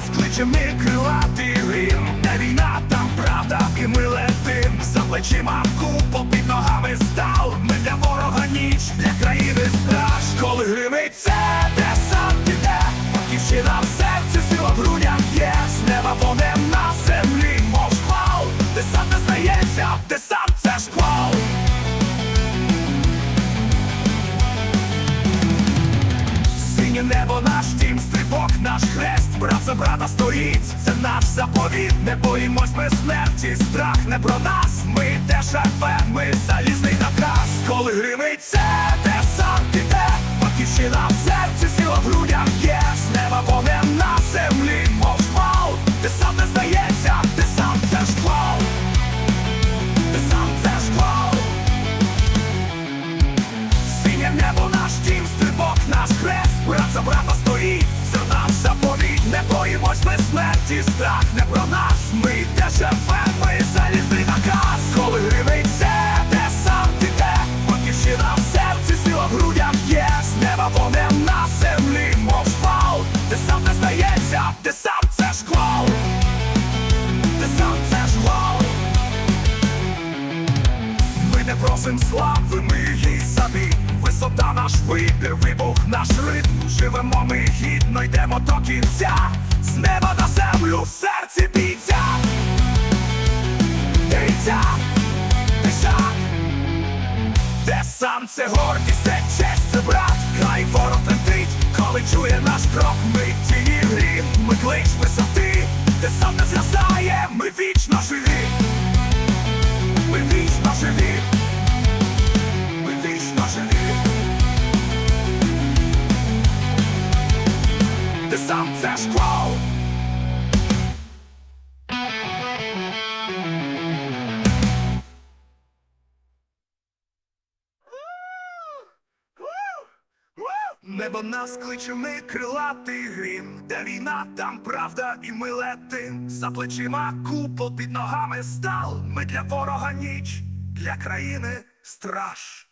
нас кличе мир крилатий грім Та війна там правда, і ми летим за плечима купол під ногами стал. Небо наш дім, стрибок наш хрест, брат за брата стоїть, це наш заповіт, не боїмось ми смерті, страх не про нас, ми те шарфе, ми залізний наказ, коли гримить це, сам піде, батьківщина в серці, сила в грудях є, з неба вогнем смерті, страх не про нас, ми йде живе, ми залізний наказ, коли гривить це, десант іде, батьківщина в серці, сила в грудях є, з неба вогнем на землі, мов шквал, десант не здається, десант це шквал, десант це шквал. Ми не просим слави, ми її самі. Висота наш вибір, вибух наш ритм. Живемо ми гідно, йдемо до кінця. З неба на землю в серці бійця. Бійця, десант. Десант це гордість, це честь, це брат. Край ворог летить, коли чує наш крок. Ми тіні грім, ми клич висоти. Десант не згасає, ми вічно живі. Ми вічно живі. Ми вічно живі. Ти сам це шквал. Небо нас кличе, ми крилатий грім, де війна, там правда, і ми летим. За плечима купол під ногами стал. Ми для ворога ніч, для країни страж.